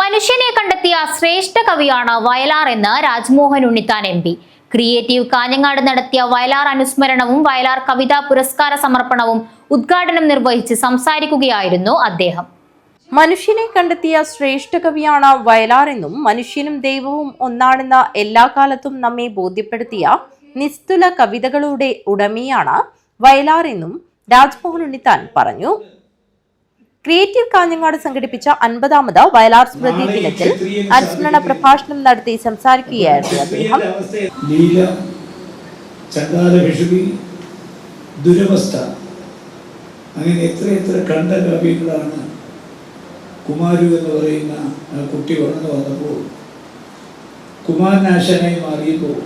മനുഷ്യനെ കണ്ടെത്തിയ ശ്രേഷ്ഠ കവിയാണ് വയലാർ എന്ന് Rajmohan Unnithan M P. Creative Kanhangad നടത്തിയ വയലാർ അനുസ്മരണവും വയലാർ കവിതാ പുരസ്കാര സമർപ്പണവും ഉദ്ഘാടനം നിർവഹിച്ച് സംസാരിക്കുകയായിരുന്നു അദ്ദേഹം. മനുഷ്യനെ കണ്ടെത്തിയ ശ്രേഷ്ഠ കവിയാണ് വയലാർ എന്നും മനുഷ്യനും ദൈവവും ഒന്നാണെന്ന എല്ലാ കാലത്തും നമ്മെ ബോധ്യപ്പെടുത്തിയ നിസ്തുല കവിതകളുടെ ഉടമയാണ് വയലാർ എന്നും രാജ്മോഹൻ ഉണ്ണിത്താൻ പറഞ്ഞു. ക്രിയേറ്റീവ് കാഞ്ഞങ്ങാട് സംഘടിപ്പിച്ച അൻപതാമത് വയലാർ സ്മൃതി ദിനത്തിൽ അനുസ്മരണ പ്രഭാഷണം നടത്തി സംസാരിക്കുകയായിരുന്നു അദ്ദേഹം. ദുരവസ്ഥ അങ്ങനെ എത്ര എത്ര കണ്ട കവികളാണ് കുമാരു എന്ന് പറയുന്ന കുട്ടി വളർന്നു വന്നപ്പോൾ കുമാരനാശനായി മാറിയപ്പോൾ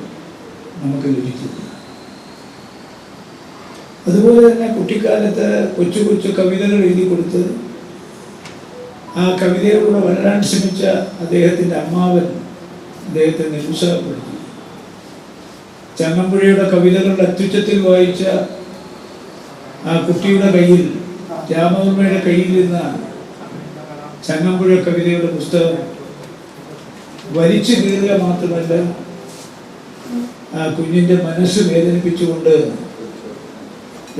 നമുക്ക് ലഭിച്ചത്. അതുപോലെ തന്നെ കുട്ടിക്കാലത്ത് കൊച്ചു കൊച്ചു കവിതകൾ എഴുതി കൊടുത്ത് ആ കവിതയിലൂടെ വളരാൻ ശ്രമിച്ച അദ്ദേഹത്തിന്റെ അമ്മാവൻ അദ്ദേഹത്തെ നിരുത്സാഹപ്പെടുത്തി. ചങ്ങമ്പുഴയുടെ കവിതകളുടെ അത്യുച്ചത്തിൽ വായിച്ച ആ കുട്ടിയുടെ കയ്യിൽ രാമവർമ്മയുടെ കയ്യിൽ നിന്ന ചങ്ങമ്പുഴ കവിതയുടെ പുസ്തകം വലിച്ചു കീറുക മാത്രമല്ല ആ കുഞ്ഞിന്റെ മനസ്സ് വേദനിപ്പിച്ചുകൊണ്ട്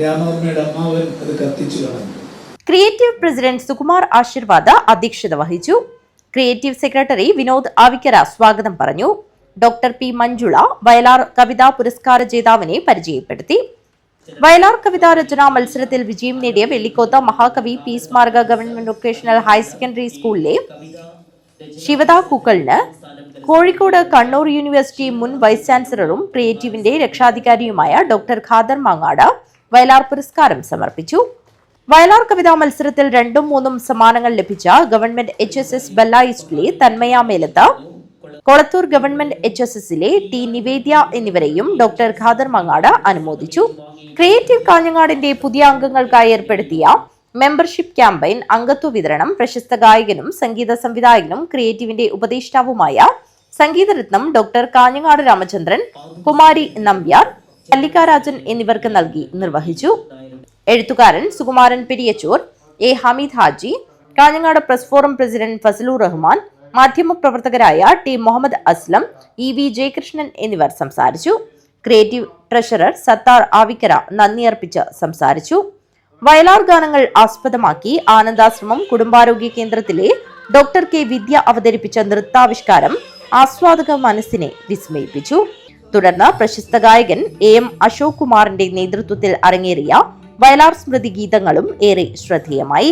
രാമവർമ്മയുടെ അമ്മാവൻ അത് കത്തിച്ചു കളഞ്ഞു. ക്രിയേറ്റീവ് പ്രസിഡന്റ് സുകുമാർ ആശീർവാദ അധ്യക്ഷത വഹിച്ചു. ക്രിയേറ്റീവ് സെക്രട്ടറി വിനോദ് ആവിക്കര സ്വാഗതം പറഞ്ഞു. ഡോക്ടർ പി മഞ്ജുള വയലാർ കവിതാ പുരസ്കാര ജേതാവിനെ പരിചയപ്പെടുത്തി. വയലാർ കവിതാ രചനാ മത്സരത്തിൽ വിജയം നേടിയ വെള്ളിക്കോത്ത മഹാകവി പി സ്മാരക ഗവൺമെന്റ് വൊക്കേഷണൽ ഹയർ സെക്കൻഡറി സ്കൂളിലെ ശിവദാ കുക്കലിന് കോഴിക്കോട് കണ്ണൂർ യൂണിവേഴ്സിറ്റി മുൻ വൈസ് ചാൻസലറും ക്രിയേറ്റീവിന്റെ രക്ഷാധികാരിയുമായ ഡോക്ടർ ഖാദർ മാങ്ങാട് വയലാർ പുരസ്കാരം സമർപ്പിച്ചു. വയലാർ കവിതാ മത്സരത്തിൽ രണ്ടും മൂന്നും സമ്മാനങ്ങൾ ലഭിച്ച government H S S Bella ഈസ്റ്റിലെ Thanmaya Kolathur government H S എസിലെ ടി നിവേദ്യ എന്നിവരെയും ഡോക്ടർ ഖാദർ മങ്ങാട് അനുമോദിച്ചു. ക്രിയേറ്റീവ് കാഞ്ഞങ്ങാടിന്റെ പുതിയ അംഗങ്ങൾക്കായി ഏർപ്പെടുത്തിയ മെമ്പർഷിപ്പ് ക്യാമ്പയിൻ അംഗത്വ വിതരണം പ്രശസ്ത ഗായകനും സംഗീത സംവിധായകനും ക്രിയേറ്റീവിന്റെ ഉപദേഷ്ടാവുമായ സംഗീതരത്നം ഡോക്ടർ കാഞ്ഞങ്ങാട് രാമചന്ദ്രൻ കുമാരി നമ്പ്യാർ മല്ലികാരാജൻ എന്നിവർക്ക് നൽകി നിർവഹിച്ചു. എഴുത്തുകാരൻ Sukumaran Periyachur A Hameed Haji Kanhangad press forum president Fazlur Rahman മാധ്യമപ്രവർത്തകരായ T Muhammad Aslam E V Jayakrishnan എന്നിവർ സംസാരിച്ചു. ക്രിയേറ്റീവ് ട്രഷറർ സത്താർ ആവിക്കര നന്ദി അർപ്പിച്ച് സംസാരിച്ചു. വയലാർ ഗാനങ്ങൾ ആസ്പദമാക്കി ആനന്ദാശ്രമം കുടുംബാരോഗ്യ കേന്ദ്രത്തിലെ ഡോക്ടർ കെ വിദ്യ അവതരിപ്പിച്ച നൃത്താവിഷ്കാരം ആസ്വാദക മനസ്സിനെ വിസ്മയിപ്പിച്ചു. തുടർന്ന് പ്രശസ്ത ഗായകൻ എ എം അശോക് കുമാറിന്റെ നേതൃത്വത്തിൽ അരങ്ങേറിയ വയലാർ സ്മൃതി ഗീതങ്ങളും ഏറെ ശ്രദ്ധേയമായി.